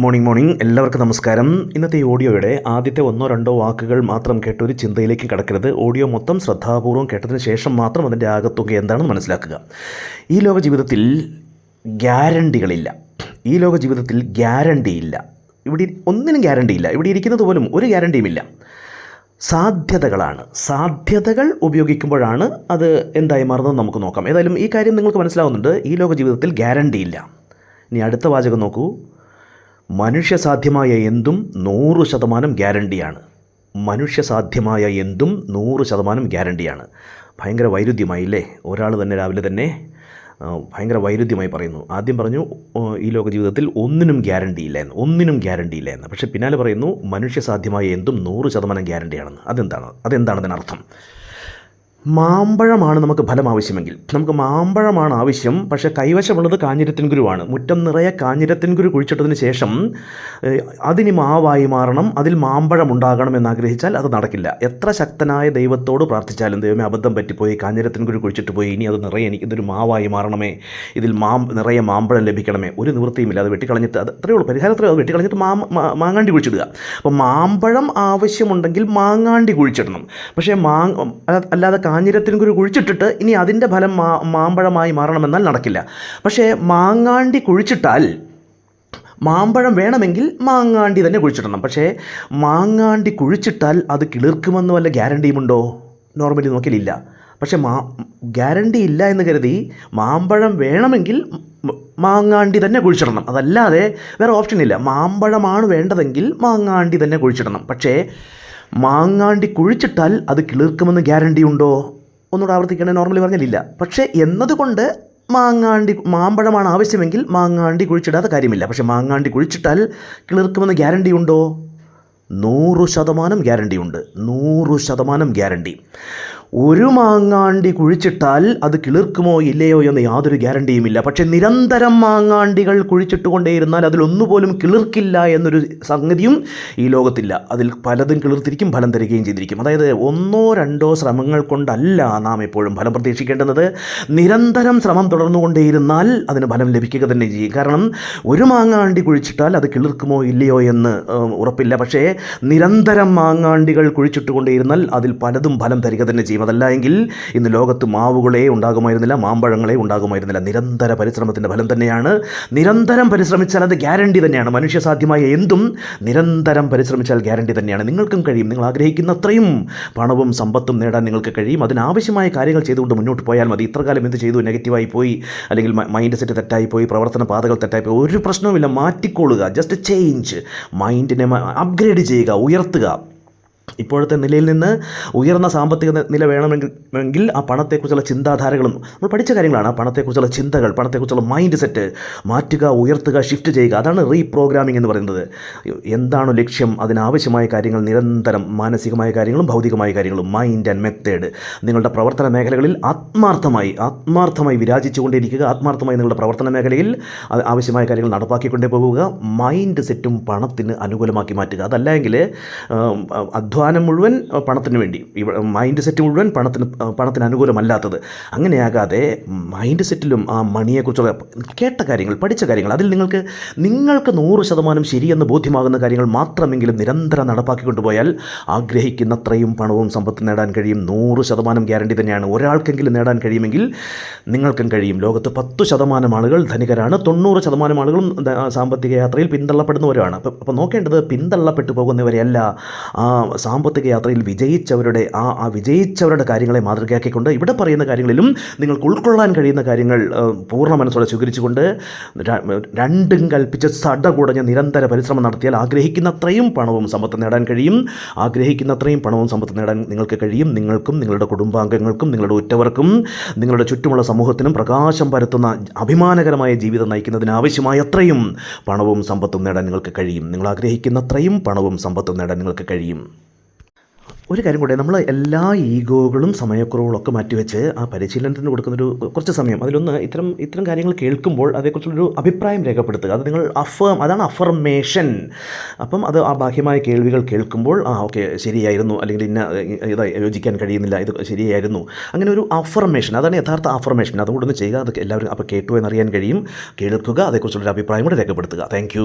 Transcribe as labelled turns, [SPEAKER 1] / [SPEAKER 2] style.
[SPEAKER 1] Morning morning. എല്ലാവർക്കും നമസ്കാരം. ഇന്നത്തെ ഓഡിയോയുടെ ആദ്യത്തെ ഒന്നോ രണ്ടോ വാക്കുകൾ മാത്രം കേട്ട് ഒരു ചിന്തയിലേക്ക് കടക്കരുത്. ഓഡിയോ മൊത്തം ശ്രദ്ധാപൂർവം കേട്ടതിന് ശേഷം മാത്രം അതിന്റെ ആകത്തുക എന്താണെന്ന് മനസ്സിലാക്കുക. ഈ ലോക ജീവിതത്തിൽ ഗ്യാരണ്ടികളില്ല. ഈ ലോക ജീവിതത്തിൽ ഗ്യാരണ്ടിയില്ല. ഇവിടെ ഒന്നിനും ഗ്യാരണ്ടിയില്ല. ഇവിടെ ഇരിക്കുന്നത് പോലും ഒരു ഗ്യാരണ്ടിയുമില്ല. സാധ്യതകളാണ്. സാധ്യതകൾ ഉപയോഗിക്കുമ്പോഴാണ് അത് എന്തായി മാറുന്നത് നമുക്ക് നോക്കാം. ഏതായാലും ഈ കാര്യം നിങ്ങൾക്ക് മനസ്സിലാവുന്നുണ്ട്. ഈ ലോക ജീവിതത്തിൽ ഗ്യാരണ്ടിയില്ല. ഇനി അടുത്ത വാചകം നോക്കൂ. മനുഷ്യസാധ്യമായ എന്തും നൂറ് ശതമാനം ഗ്യാരണ്ടിയാണ്. മനുഷ്യസാധ്യമായ എന്തും നൂറ് ശതമാനം ഗ്യാരണ്ടിയാണ്. ഭയങ്കര വൈരുദ്ധ്യമായില്ലേ? ഒരാൾ തന്നെ രാവിലെ തന്നെ ഭയങ്കര വൈരുദ്ധ്യമായി പറയുന്നു. ആദ്യം പറഞ്ഞു ഈ ലോക ജീവിതത്തിൽ ഒന്നിനും ഗ്യാരണ്ടി ഇല്ല എന്ന്. ഒന്നിനും ഗ്യാരണ്ടി ഇല്ല എന്ന്. പക്ഷേ പിന്നാലെ പറയുന്നു മനുഷ്യസാധ്യമായ എന്തും നൂറ് ശതമാനം ഗ്യാരണ്ടിയാണെന്ന്. അതെന്താണ്? അതെന്താണ് അതിനർത്ഥം? മാമ്പഴമാണ് നമുക്ക് ഫലം ആവശ്യമെങ്കിൽ. നമുക്ക് മാമ്പഴമാണ് ആവശ്യം പക്ഷേ കൈവശമുള്ളത് കാഞ്ഞിരത്തിൻ ഗുരുവാണ് മുറ്റം നിറയെ കാഞ്ഞിരത്തിൻ ഗുരു കുഴിച്ചിട്ടതിന് ശേഷം അതിനി മാവായി മാറണം അതിൽ മാമ്പഴം ഉണ്ടാകണം എന്നാഗ്രഹിച്ചാൽ അത് നടക്കില്ല. എത്ര ശക്തനായ ദൈവത്തോട് പ്രാർത്ഥിച്ചാലും ദൈവമേ അബദ്ധം പറ്റിപ്പോയി കാഞ്ഞിരത്തിൻ ഗുരു കുഴിച്ചിട്ട് പോയി ഇനി അത് നിറയെ എനിക്ക് ഇതൊരു മാവായി മാറണമേ ഇതിൽ മാം നിറയെ മാമ്പഴം ലഭിക്കണമേ ഒരു നിവൃത്തിയുമില്ല. അത് വെട്ടിക്കളഞ്ഞിട്ട് അത് അത്രയേ ഉള്ളൂ. പരിഹാരം അത്രയേ ഉള്ളൂ. വെട്ടിക്കളഞ്ഞിട്ട് മാ- മാങ്ങാണ്ടി കുഴിച്ചിടുക. അപ്പോൾ മാമ്പഴം ആവശ്യമുണ്ടെങ്കിൽ മാങ്ങാണ്ടി കുഴിച്ചിടണം. പക്ഷേ മാ അല്ലാതെ കാഞ്ഞിരത്തിന് കുരു കുഴിച്ചിട്ടിട്ട് ഇനി അതിന്റെ ഫലം മാ മാമ്പഴമായി മാറണമെന്നാൽ നടക്കില്ല. പക്ഷേ മാങ്ങാണ്ടി കുഴിച്ചിട്ടാൽ മാമ്പഴം വേണമെങ്കിൽ മാങ്ങാണ്ടി തന്നെ കുഴിച്ചിടണം. പക്ഷേ മാങ്ങാണ്ടി കുഴിച്ചിട്ടാൽ അത് കിളിർക്കുമെന്ന് വല്ല ഗ്യാരണ്ടിയുമുണ്ടോ? നോർമലി നോക്കിയില്ല പക്ഷേ മാ ഗ്യാരണ്ടി ഇല്ല എന്ന് കരുതി മാമ്പഴം വേണമെങ്കിൽ മാങ്ങാണ്ടി തന്നെ കുഴിച്ചിടണം. അതല്ലാതെ വേറെ ഓപ്ഷൻ ഇല്ല മാമ്പഴമാണ് വേണ്ടതെങ്കിൽ മാങ്ങാണ്ടി തന്നെ കുഴിച്ചിടണം. പക്ഷേ മാങ്ങാണ്ടി കുഴിച്ചിട്ടാൽ അത് കിളിർക്കുമെന്ന് ഗ്യാരണ്ടി ഉണ്ടോ? ഒന്നുകൂടെ ആവർത്തിക്കണേ നോർമലി പറഞ്ഞാലില്ല പക്ഷേ എന്നതുകൊണ്ട് മാങ്ങാണ്ടി മാമ്പഴമാണ് ആവശ്യമെങ്കിൽ മാങ്ങാണ്ടി കുഴിച്ചിടാത്ത കാര്യമില്ല. പക്ഷേ മാങ്ങാണ്ടി കുഴിച്ചിട്ടാൽ കിളിർക്കുമെന്ന് ഗ്യാരണ്ടി ഉണ്ടോ? നൂറ് ശതമാനം ഗ്യാരണ്ടി ഉണ്ട്. നൂറ് ശതമാനം ഗ്യാരണ്ടി. ഒരു മാങ്ങാണ്ടി കുഴിച്ചിട്ടാൽ അത് കിളിർക്കുമോ ഇല്ലയോ എന്ന് യാതൊരു ഗ്യാരണ്ടിയുമില്ല പക്ഷേ നിരന്തരം മാങ്ങാണ്ടികൾ കുഴിച്ചിട്ടുകൊണ്ടേയിരുന്നാൽ അതിലൊന്നുപോലും കിളിർക്കില്ല എന്നൊരു സംഗതിയും ഈ ലോകത്തില്ല. അതിൽ പലതും കിളിർത്തിരിക്കും ഫലം തരികയും ചെയ്തിരിക്കും. അതായത് ഒന്നോ രണ്ടോ ശ്രമങ്ങൾ കൊണ്ടല്ല നാം എപ്പോഴും ഫലം പ്രതീക്ഷിക്കേണ്ടത് നിരന്തരം ശ്രമം തുടർന്നുകൊണ്ടേയിരുന്നാൽ അതിന് ഫലം ലഭിക്കുക തന്നെ ചെയ്യും. കാരണം ഒരു മാങ്ങാണ്ടി കുഴിച്ചിട്ടാൽ അത് കിളിർക്കുമോ ഇല്ലയോ എന്ന് ഉറപ്പില്ല. പക്ഷേ നിരന്തരം മാങ്ങാണ്ടികൾ കുഴിച്ചിട്ടുകൊണ്ടേയിരുന്നാൽ അതിൽ പലതും ഫലം തരിക തന്നെ ചെയ്യും. അതല്ല എങ്കിൽ ഇന്ന് ലോകത്ത് മാവുകളെ ഉണ്ടാകുമായിരുന്നില്ല മാമ്പഴങ്ങളെ ഉണ്ടാകുമായിരുന്നില്ല. നിരന്തര പരിശ്രമത്തിന്റെ ഫലം തന്നെയാണ്. നിരന്തരം പരിശ്രമിച്ചാൽ അത് ഗ്യാരണ്ടി തന്നെയാണ്. മനുഷ്യ സാധ്യമായ എന്തും നിരന്തരം പരിശ്രമിച്ചാൽ ഗ്യാരണ്ടി തന്നെയാണ്. നിങ്ങൾക്കും കഴിയും. നിങ്ങൾ ആഗ്രഹിക്കുന്ന അത്രയും പണവും സമ്പത്തും നേടാൻ നിങ്ങൾക്ക് കഴിയും. അതിനാവശ്യമായ കാര്യങ്ങൾ ചെയ്തുകൊണ്ട് മുന്നോട്ട് പോയാൽ മതി. ഇത്രകാലം എന്ത് ചെയ്തു? നെഗറ്റീവായി പോയി. അല്ലെങ്കിൽ മൈൻഡ് സെറ്റ് തെറ്റായി പോയി. പ്രവർത്തന പാതകൾ തെറ്റായി പോയി. ഒരു പ്രശ്നവുമില്ല. മാറ്റിക്കൊള്ളുക. ജസ്റ്റ് ചേഞ്ച് മൈൻഡിനെ അപ്ഗ്രേഡ് ചെയ്യുക. ഉയർത്തുക. ഇപ്പോഴത്തെ നിലയിൽ നിന്ന് ഉയർന്ന സാമ്പത്തിക നില വേണമെങ്കിൽ ആ പണത്തെക്കുറിച്ചുള്ള ചിന്താധാരകളും നമ്മൾ പഠിച്ച കാര്യങ്ങളാണ് ആ പണത്തെക്കുറിച്ചുള്ള ചിന്തകൾ പണത്തെക്കുറിച്ചുള്ള മൈൻഡ് സെറ്റ് മാറ്റുക ഉയർത്തുക ഷിഫ്റ്റ് ചെയ്യുക. അതാണ് റീപ്രോഗ്രാമിംഗ് എന്ന് പറയുന്നത്. എന്താണ് ലക്ഷ്യം? അതിനാവശ്യമായ കാര്യങ്ങൾ നിരന്തരം മാനസികമായ കാര്യങ്ങളും ഭൗതികമായ കാര്യങ്ങളും. മൈൻഡ് ആൻഡ് മെത്തേഡ് നിങ്ങളുടെ പ്രവർത്തന മേഖലകളിൽ ആത്മാർത്ഥമായി ആത്മാർത്ഥമായി വിരാജിച്ചുകൊണ്ടിരിക്കുക. ആത്മാർത്ഥമായി നിങ്ങളുടെ പ്രവർത്തന മേഖലയിൽ ആവശ്യമായ കാര്യങ്ങൾ നടപ്പാക്കിക്കൊണ്ടേ പോവുക. മൈൻഡ് സെറ്റും പണത്തിന് അനുകൂലമാക്കി മാറ്റുക. അതല്ലെങ്കിൽ ആം, അധ്വാനം മുഴുവൻ പണത്തിന് വേണ്ടി. മൈൻഡ് സെറ്റ് മുഴുവൻ പണത്തിന് പണത്തിന് അനുകൂലമല്ലാത്തത്. അങ്ങനെയാകാതെ മൈൻഡ് സെറ്റിലും ആ മണിയെക്കുറിച്ചുള്ള കേട്ട കാര്യങ്ങൾ പഠിച്ച കാര്യങ്ങൾ അതിൽ നിങ്ങൾക്ക് നിങ്ങൾക്ക് നൂറ് ശതമാനം ശരിയെന്ന് ബോധ്യമാകുന്ന കാര്യങ്ങൾ മാത്രമെങ്കിലും നിരന്തരം നടപ്പാക്കി കൊണ്ടുപോയാൽ ആഗ്രഹിക്കുന്നത്രയും പണവും സമ്പത്തും നേടാൻ കഴിയും. നൂറ് ശതമാനം ഗ്യാരണ്ടി തന്നെയാണ്. ഒരാൾക്കെങ്കിലും നേടാൻ കഴിയുമെങ്കിൽ നിങ്ങൾക്കും കഴിയും. ലോകത്ത് പത്ത് ശതമാനം ആളുകൾ ധനികരാണ്. തൊണ്ണൂറ് ശതമാനം ആളുകളും സാമ്പത്തിക യാത്രയിൽ പിന്തള്ളപ്പെടുന്നവരാണ് അപ്പം അപ്പോൾ നോക്കേണ്ടത് പിന്തള്ളപ്പെട്ടു പോകുന്നവരെയല്ല ആ സാമ്പത്തിക യാത്രയിൽ വിജയിച്ചവരുടെ ആ ആ വിജയിച്ചവരുടെ കാര്യങ്ങളെ മാതൃകയാക്കിക്കൊണ്ട് ഇവിടെ പറയുന്ന കാര്യങ്ങളിലും നിങ്ങൾക്ക് ഉൾക്കൊള്ളാൻ കഴിയുന്ന കാര്യങ്ങൾ പൂർണ മനസ്സോടെ സ്വീകരിച്ചുകൊണ്ട് രണ്ടും കൽപ്പിച്ച് സടകുടഞ്ഞ നിരന്തര പരിശ്രമം നടത്തിയാൽ ആഗ്രഹിക്കുന്നത്രയും പണവും സമ്പത്ത് നേടാൻ കഴിയും. ആഗ്രഹിക്കുന്നത്രയും പണവും സമ്പത്ത് നേടാൻ നിങ്ങൾക്ക് കഴിയും. നിങ്ങൾക്കും നിങ്ങളുടെ കുടുംബാംഗങ്ങൾക്കും നിങ്ങളുടെ ഉറ്റവർക്കും നിങ്ങളുടെ ചുറ്റുമുള്ള സമൂഹത്തിനും പ്രകാശം പരത്തുന്ന അഭിമാനകരമായ ജീവിതം നയിക്കുന്നതിന് ആവശ്യമായ അത്രയും പണവും സമ്പത്തും നേടാൻ നിങ്ങൾക്ക് കഴിയും. നിങ്ങൾ ആഗ്രഹിക്കുന്നത്രയും പണവും സമ്പത്തും നേടാൻ നിങ്ങൾക്ക് കഴിയും. ഒരു കാര്യം കൂടെ നമ്മൾ എല്ലാ ഈഗോകളും സമയക്കുറവുകളും ഒക്കെ മാറ്റിവെച്ച് ആ പരിശീലനത്തിന് കൊടുക്കുന്നൊരു കുറച്ച് സമയം അതിലൊന്ന് ഇത്തരം ഇത്തരം കാര്യങ്ങൾ കേൾക്കുമ്പോൾ അതേക്കുറിച്ചുള്ളൊരു അഭിപ്രായം രേഖപ്പെടുത്തുക. അത് നിങ്ങൾ അഫേം അതാണ് അഫർമേഷൻ അപ്പം അത് ആ ബാഹ്യമായ കേൾവികൾ കേൾക്കുമ്പോൾ ആ ഓക്കെ ശരിയായിരുന്നു അല്ലെങ്കിൽ ഇന്ന ഇത് യോജിക്കാൻ കഴിയുന്നില്ല ഇത് ശരിയായിരുന്നു. അങ്ങനെ ഒരു അഫർമേഷൻ അതാണ് യഥാർത്ഥ അഫർമേഷൻ അതുകൊണ്ടൊന്ന് ചെയ്യുക അത് എല്ലാവരും അപ്പോൾ കേട്ടു എന്നറിയാൻ കഴിയും. കേൾക്കുക അതേക്കുറിച്ചുള്ളൊരു അഭിപ്രായം കൂടെ രേഖപ്പെടുത്തുക. താങ്ക്